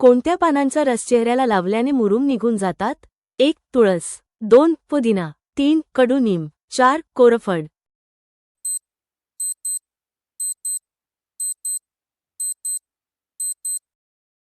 कोणत्या पानांचा रस चेहऱ्याला लावल्याने मुरुम निघून जातात? एक तुळस. दोन पुदिना. तीन कडुनिम चार कोरफड.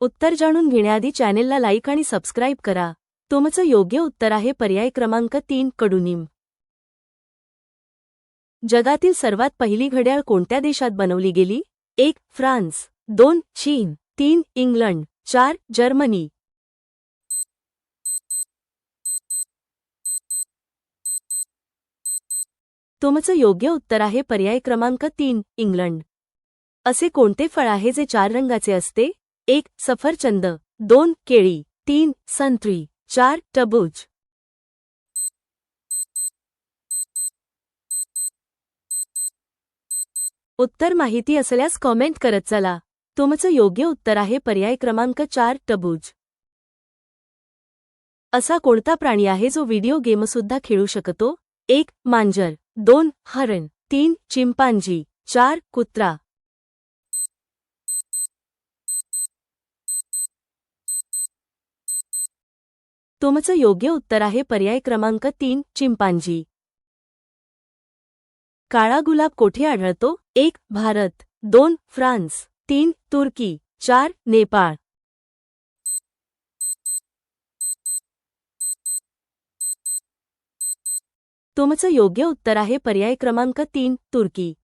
उत्तर जाणून घेण्याआधी चॅनेलला लाईक आणि सबस्क्राईब करा. तुमचं योग्य उत्तर आहे पर्याय क्रमांक तीन कडुनिम जगातील सर्वात पहिली घड्याळ कोणत्या देशात बनवली गेली? एक फ्रान्स. दोन चीन. तीन इंग्लंड. चार जर्मनी. तुमचं योग्य उत्तर आहे पर्याय क्रमांक तीन इंग्लंड. असे कोणते फळ आहे जे चार रंगाचे असते? एक सफरचंद. दोन केळी. तीन संत्री. चार टबूज. उत्तर माहिती असल्यास कॉमेंट करत चला. तुमचं योग्य उत्तर आहे पर्याय क्रमांक चार टबूज. असा कोणता प्राणी आहे जो व्हिडिओ गेमसुद्धा खेळू शकतो? एक मांजर. दोन हरण. तीन चिंपांजी. चार कुत्रा. तुमचं योग्य उत्तर आहे पर्याय क्रमांक तीन चिंपांजी. काळा गुलाब कोठे आढळतो? एक भारत. दोन फ्रान्स. तीन तुर्की चार नेपाळ. तुमचं योग्य उत्तर आहे पर्याय क्रमांक तीन तुर्की.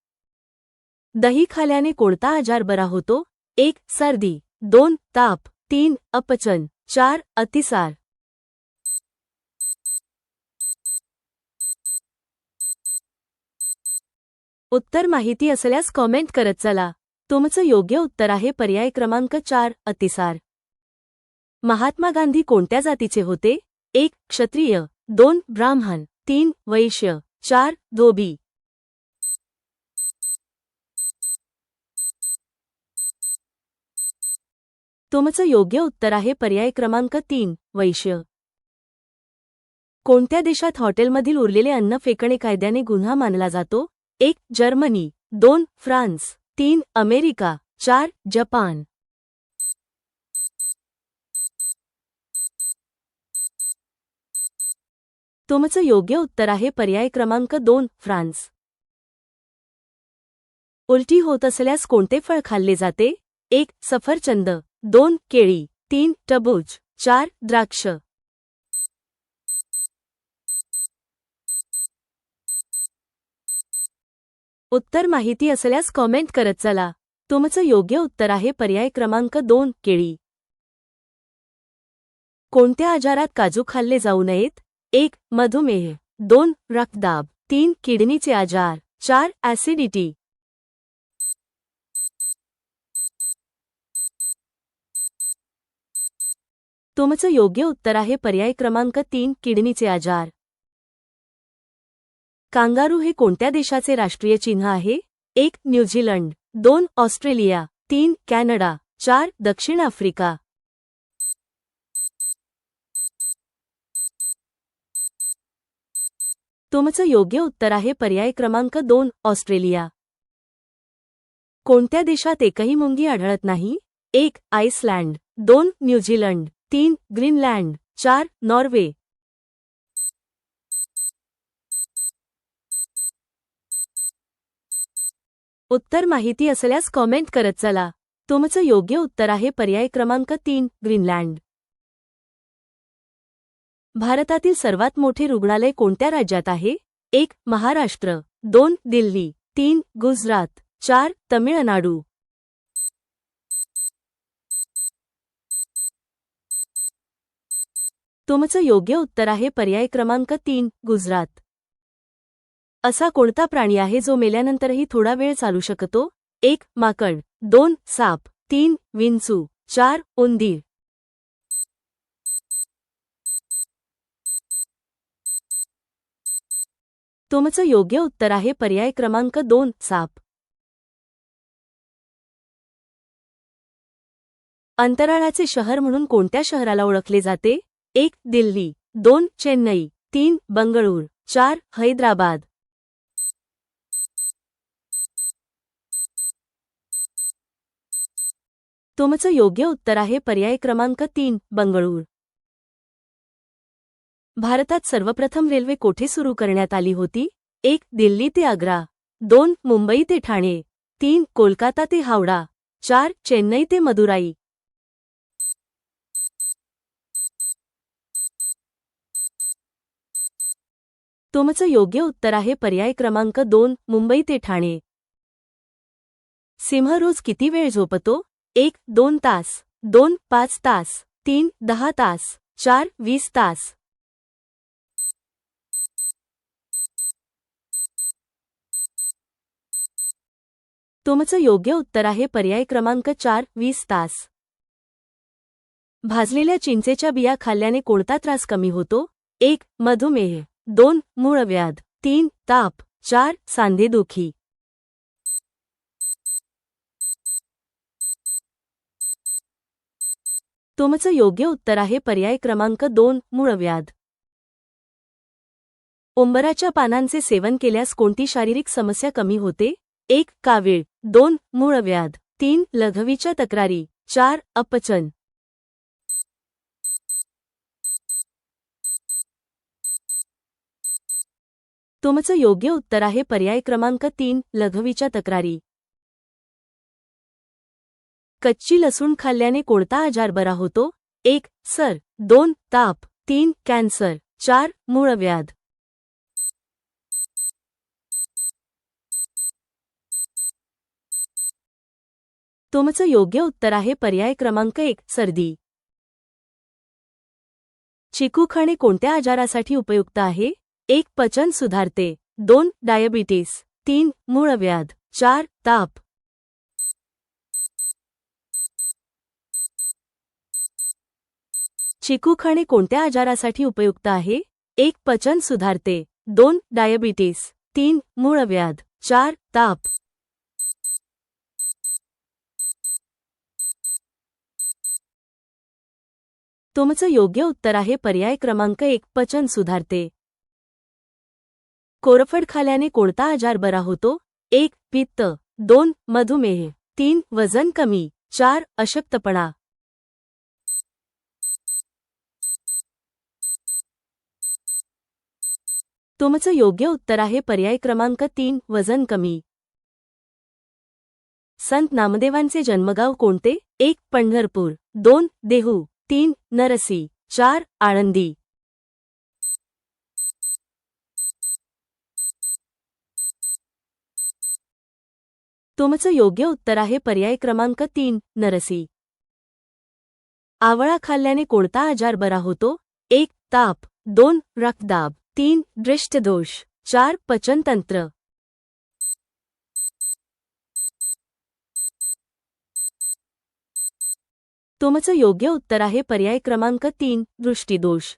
दही खाल्याने कोणता आजार बरा होतो? एक सर्दी. दोन ताप. तीन अपचन. चार अतिसार. उत्तर माहिती असल्यास कॉमेंट करत चला. तुमचं योग्य उत्तर आहे पर्याय क्रमांक चार अतिसार. महात्मा गांधी कोणत्या जातीचे होते? एक क्षत्रिय दोन ब्राह्मण तीन वैश्य चार धोबी. तुमचं योग्य उत्तर आहे पर्याय क्रमांक तीन वैश्य. कोणत्या देशात हॉटेलमधील उरलेले अन्न फेकणे कायद्याने गुन्हा मानला जातो? एक जर्मनी दोन फ्रान्स. तीन अमेरिका चार जपान. तुमचं योग्य उत्तर आहे पर्याय क्रमांक दोन फ्रान्स. उलटी होत असल्यास कोणते फळ खाल्ले जाते? एक सफरचंद. दोन केळी. तीन टबूज. चार द्राक्ष. उत्तर माहिती असल्यास कॉमेंट करत चला. तुमचं योग्य उत्तर आहे पर्याय क्रमांक दोन केळी. कोणत्या आजारात काजू खाल्ले जाऊ नयेत? एक मधुमेह. दोन रक्तदाब. तीन किडनीचे आजार. चार ॲसिडिटी तुमचं योग्य उत्तर आहे पर्याय क्रमांक तीन किडनीचे आजार. कांगारू हे कोणत्या देशाचे राष्ट्रीय चिन्ह आहे? एक न्यूझीलंड दोन ऑस्ट्रेलिया. तीन कॅनडा. चार दक्षिण आफ्रिका. तुमचं योग्य उत्तर आहे पर्याय क्रमांक दोन ऑस्ट्रेलिया. कोणत्या देशात एकही मुंगी आढळत नाही? एक आइसलँड. दोन न्यूझीलंड तीन ग्रीनलँड. चार नॉर्वे. उत्तर माहिती असल्यास कॉमेंट करत चला. तुमचं योग्य उत्तर आहे पर्याय क्रमांक तीन ग्रीनलँड. भारतातील सर्वात मोठे रुग्णालय कोणत्या राज्यात आहे? एक महाराष्ट्र. दोन दिल्ली. तीन गुजरात. चार तमिळनाडू. तुमचं योग्य उत्तर आहे पर्याय क्रमांक तीन गुजरात. असा कोणता प्राणी आहे जो मेल्यानंतरही थोडा वेळ चालू शकतो? एक माकड. दोन साप. तीन विंचू. चार उंदीर. तुमचं योग्य उत्तर आहे पर्याय क्रमांक दोन साप. अंतराळाचे शहर म्हणून कोणत्या शहराला ओळखले जाते? एक दिल्ली. दोन चेन्नई. तीन बंगळूर. चार हैदराबाद. तुमचं योग्य उत्तर आहे पर्याय क्रमांक तीन बंगळूर. भारतात सर्वप्रथम रेल्वे कोठे सुरू करण्यात आली होती? एक दिल्ली ते आग्रा. दोन मुंबई ते ठाणे. तीन कोलकाता ते हावडा. चार चेन्नई ते मदुराई. तुमचं योग्य उत्तर आहे पर्याय क्रमांक दोन मुंबई ते ठाणे. सिंह रोज किती वेळ झोपतो? एक दोन तास दोन पाच तास तीन दहा तास चार वीस तास. तुमचं योग्य उत्तर आहे पर्याय क्रमांक चार वीस तास. भाजलेल्या चिंचेच्या बिया खाल्ल्याने कोणता त्रास कमी होतो. एक मधुमेह. दोन मूळव्याध तीन ताप. चार सांधेदुखी तुमचं योग्य उत्तर आहे पर्याय क्रमांक दोन मूळव्याध उंबराच्या पानांचे सेवन केल्यास कोणती शारीरिक समस्या कमी होते? एक कावीळ. दोन मूळव्याध तीन लघवीच्या तक्रारी. चार अपचन. तुमचं योग्य उत्तर आहे पर्याय क्रमांक तीन लघवीच्या तक्रारी. कच्ची लसूण खाल्ल्याने कोणता आजार बरा होतो? एक सर. दोन ताप. तीन कॅन्सर. चार मूळव्याध तुमचं योग्य उत्तर आहे पर्याय क्रमांक एक सर्दी. चिकू खाणे कोणत्या आजारासाठी उपयुक्त आहे? एक पचन सुधारते. दोन डायबिटीस. तीन मूळव्याध चार ताप. चिकू खाणे कोणत्या आजारासाठी उपयुक्त आहे? एक पचन सुधारते. दोन डायबिटीस. तीन मूळव्याध चार ताप. तुमचं योग्य उत्तर आहे पर्याय क्रमांक एक पचन सुधारते. कोरफड खाल्याने कोणता आजार बरा होतो? एक पित्त. दोन मधुमेह. तीन वजन कमी. चार अशक्तपणा. तुमचं योग्य उत्तर आहे पर्याय क्रमांक तीन वजन कमी. संत नामदेवांचे जन्मगाव कोणते? एक पंढरपूर. दोन देहू. तीन नरसी. चार आळंदी. तुमचं योग्य उत्तर आहे पर्याय क्रमांक तीन नरसी. आवळा खाल्ल्याने कोणता आजार बरा होतो? एक ताप. दोन रक्तदाब. तीन दृष्टदोष चार पचनतंत्र. तुमचं योग्य उत्तर आहे पर्याय क्रमांक तीन दृष्टीदोष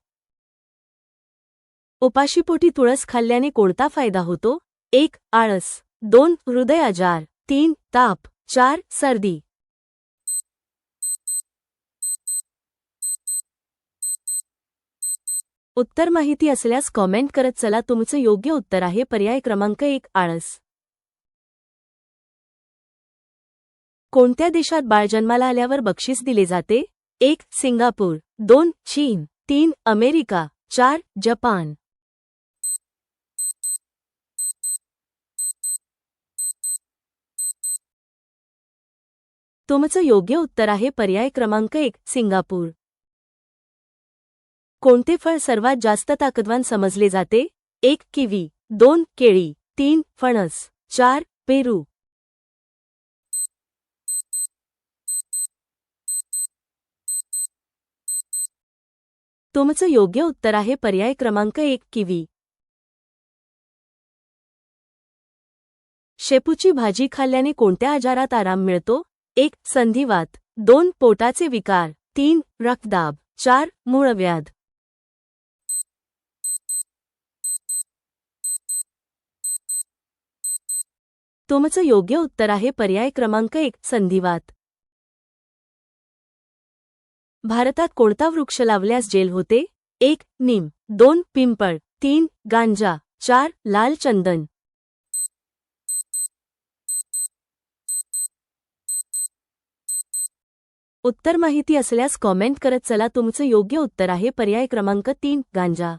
उपाशीपोटी तुळस खाल्ल्याने कोणता फायदा होतो? एक आळस. दोन हृदय आजार तीन ताप. चार सर्दी. उत्तर माहिती असल्यास कॉमेंट करत चला तुमचं योग्य उत्तर आहे. पर्याय क्रमांक एक आळस. कोणत्या देशात बाळ जन्माला आल्यावर बक्षीस दिले जाते? एक सिंगापूर. दोन चीन. तीन अमेरिका. चार जपान. तुमचं योग्य उत्तर आहे. पर्याय क्रमांक एक सिंगापूर. कोणते फळ सर्वात जास्त ताकदवान समजले जाते? एक किवी दोन केळी तीन फणस चार पेरू. तुमचं योग्य उत्तर आहे पर्याय क्रमांक एक किवी. शेपूची भाजी खाल्ल्याने कोणत्या आजारात आराम मिळतो? एक संधिवात दोन पोटाचे विकार तीन रक्तदाब चार मूळव्याध. तुमचं योग्य उत्तर आहे पर्याय क्रमांक एक संधिवात. भारतात कोणता वृक्ष लावल्यास जेल होते? एक निम. दोन पिंपळ. तीन गांजा. चार लाल चंदन. उत्तर माहिती असल्यास कॉमेंट करत चला तुमचं योग्य उत्तर आहे पर्याय क्रमांक तीन गांजा.